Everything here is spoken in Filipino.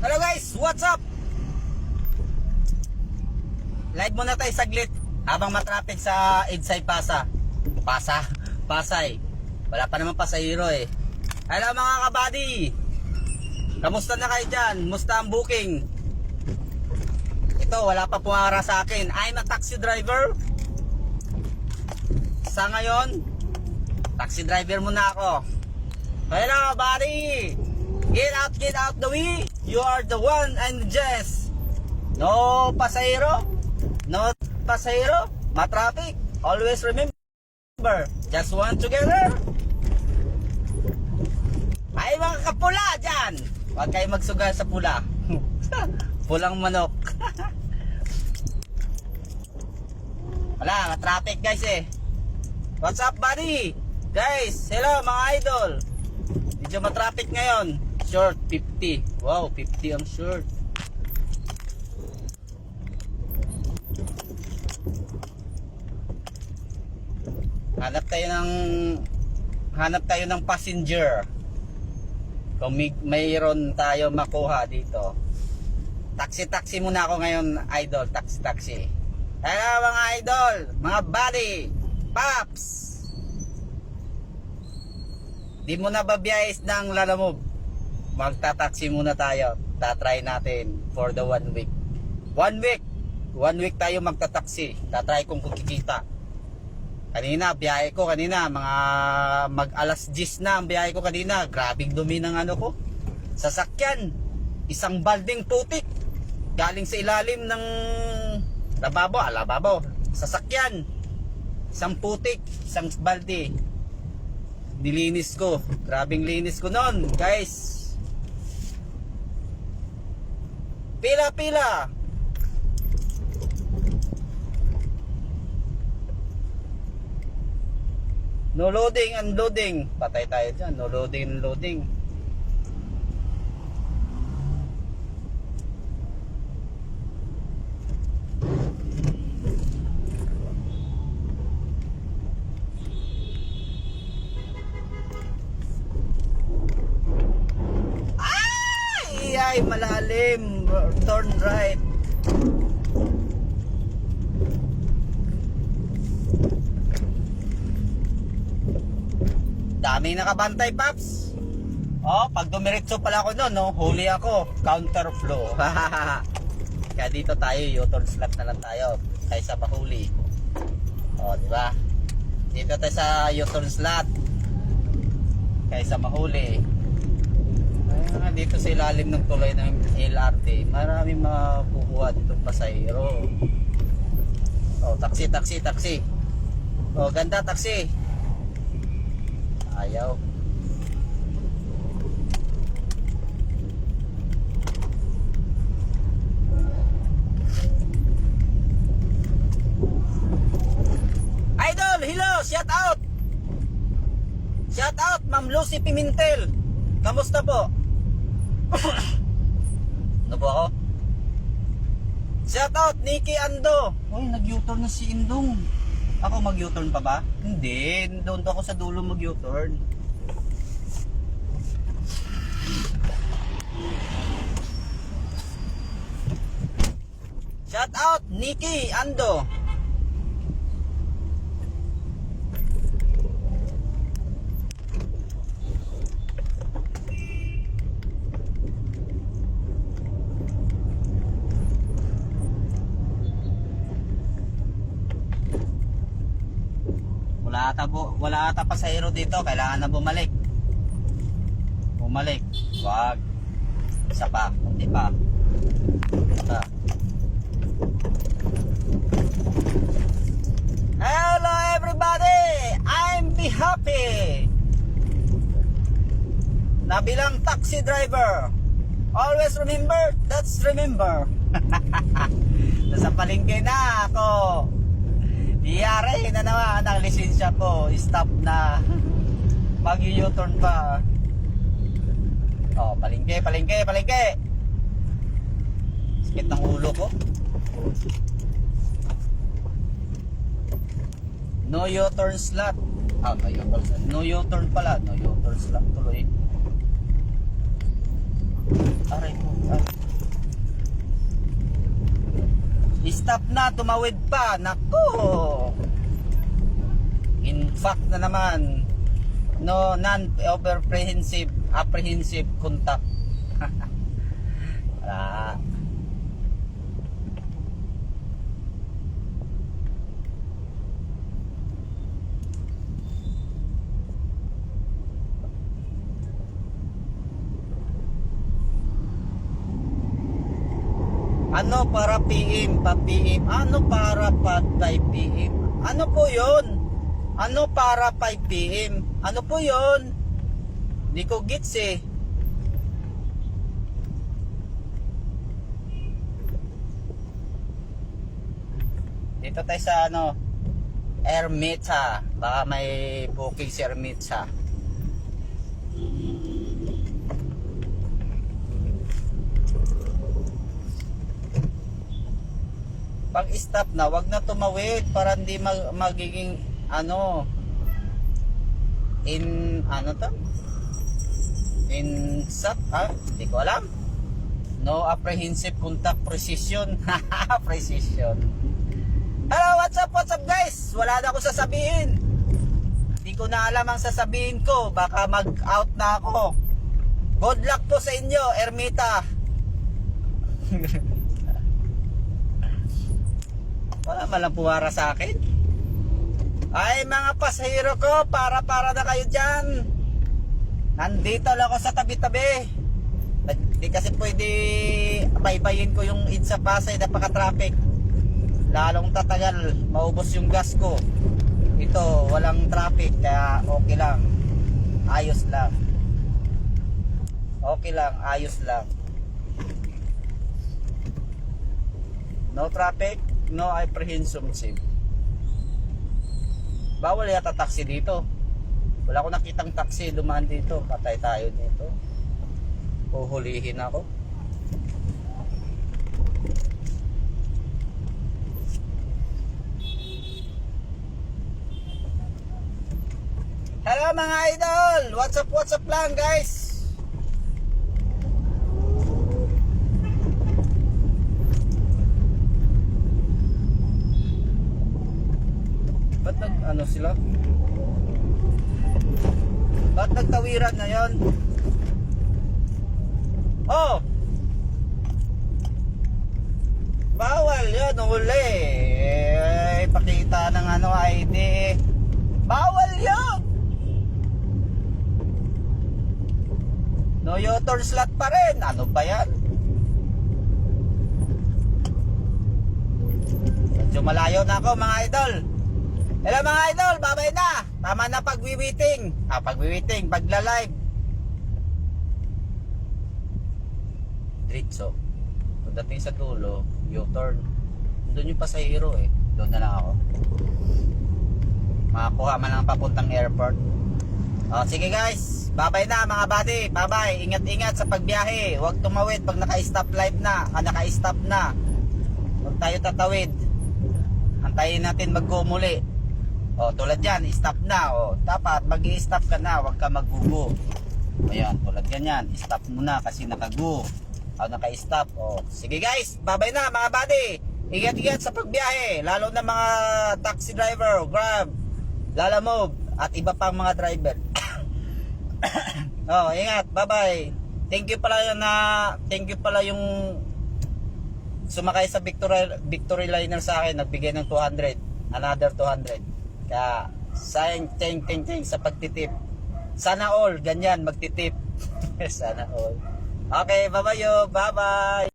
Hello guys, what's up? Live muna tayo saglit habang matraffic sa Edsay Pasa. Pasa? Pasay. Wala pa naman pasahero eh. Hello mga kabady! Kamusta na kayo dyan? Musta ang booking? Ito, wala pa pumara sa akin. I'm a taxi driver. Sa ngayon, taxi driver muna ako. Hello buddy! Get out, get out the way! You are the one and just. No pasahero. No pasahero. Matraffic. Always remember. Just one together. Ay mga kapula dyan. Huwag kayo magsugal sa pula. Pulang manok. Wala, traffic guys eh. What's up buddy? Guys, hello mga idol. Medyo matraffic ngayon. Short, 50. Wow, 50 ang short. Hanap tayo ng hanap tayo ng passenger. Kung may, mayroon tayo makuha dito. Taxi-taxi muna ako ngayon, idol. Taxi-taxi. Hello mga idol, mga buddy, paps. Di mo na babiyais ng lalamove. Magta-taxi muna tayo. Tatry natin for the one week. One week. One week tayo magta-taxi. Tatry kung kukikita. Kanina, biyahe ko kanina, mga mag alas 10 na ang biyahe ko kanina. Grabing dumi ng ano ko. Sasakyan. Isang balding putik. Galing sa ilalim ng lababo, ah, lababo. Sasakyan. Isang putik, isang balde. Nilinis ko. Grabing linis ko noon, guys. Pila, pila. No loading, unloading. Patay tayo dyan. No loading, unloading. Ay! Malalim. Turn right. Daming nakabantay, Paps. Oh, pag dumiretso pala ako noon, no, huli ako. Counter flow. Kaya dito tayo, U-turn slot na lang tayo. Kaysa mahuli. Oh, di ba? Dito tayo sa U-turn slot. Kaysa mahuli. Ay, dito sa ilalim ng tulay ng LRT, maraming makukuha dito pasahero. Oh, taxi, taxi, taxi. Oh, ganda taxi. Ayaw. Idol, hello, shout out. Shout out, Ma'am Lucy Pimentel. Kamusta po? Ano po ako? Shout out, Nikki Ando. Uy, nag-U-turn na si Indong. Ako mag-U-turn pa ba? Hindi, doon ako sa dulo mag-U-turn. Shout out, Nikki Ando. Wala ata, bu- wala ata pasahero dito, kailangan na bumalik. Bumalik. Wag. Isa pa, hindi pa. Isa. Hello everybody! I'm be happy! Nabilang taxi driver. Always remember, that's remember. Nasa palengke na ako. Iyari na naman ang lisensya siya po, stop na. Mag-u-turn pa. Oh, palengke, palengke, palengke. Sakit ng ulo ko. No U-turn slot. Ah, no U-turn slot. No U-turn pala. No U-turn slot tuloy. Aray po. Aray. Stop na, tumawid pa. Nako! In fact na naman, no non-apprehensive apprehensive contact. ah. Ano para PM, pa PM? Ano para patay PM? Ano po 'yon? Ano para 5 PM? Ano po 'yon? Di ko gets eh. Dito tayo sa ano, Ermita. Baka may booking si Ermita. Pag stop na, wag na tumawid para hindi mag, magiging ano in ano to? In sat ah, hindi ko alam. No apprehensive contact precision. precision. Hello, what's up, what's up guys? Wala na ako sasabihin. Hindi ko na alam ang sasabihin ko. Baka mag-out na ako. Good luck po sa inyo, Ermita. Wala malang puwara sa akin. Ay mga pasahero ko, para para na kayo dyan. Nandito lang ako sa tabi-tabi. Hindi kasi pwede baybayin ko yung EDSA Pasay, napaka-traffic. Lalong tatagal, maubos yung gas ko. Ito, walang traffic, kaya okay lang. Ayos lang. Okay lang, ayos lang. No traffic, no apprehensive. Bawal yata taxi dito. Wala ko nakitang taxi dumaan dito. Patay tayo dito. Uhulihin ako. Hello mga idol! What's up, what's up lang guys? Ba't nag, ano sila? Ba't nagtawiran na yon? Oh! Bawal yun, huli. Eh, pakita ng ano ID. Bawal yun! No U-turn slot pa rin. Ano ba yan? Medyo malayo na ako mga idol. Hello mga idol, babay na. Tama na pagwiwiting. Ah, pagwiwiting, pagla-live. Diretso. Pagdating sa dulo, U-turn. Doon yung pasahero eh. Doon na lang ako. Makakuha man lang papuntang airport. Oh, sige guys. Babay na mga buddy. Bye-bye. Ingat-ingat sa pagbiyahe. Huwag tumawid pag naka-stop live na. Ah, naka-stop na. Huwag tayo tatawid. Antayin natin mag-go muli. O, tulad yan, stop na. O, dapat mag-i-stop ka na, huwag ka mag-go. Ayan, tulad ganyan, stop muna kasi naka-go. O, naka-stop. O, sige guys, babay na mga buddy. Ingat-ingat sa pagbiyahe, lalo na mga taxi driver, grab, lalamove, at iba pang mga driver. oh, ingat, bye-bye. Thank you pala yun na, thank you pala yung sumakay sa Victory, Victory Liner sa akin, nagbigay ng 200, another 200. Kaya, sayang, thank, thank, thank sa pagtitip. Sana all, ganyan, magtitip. Sana all. Okay, yo, bye-bye.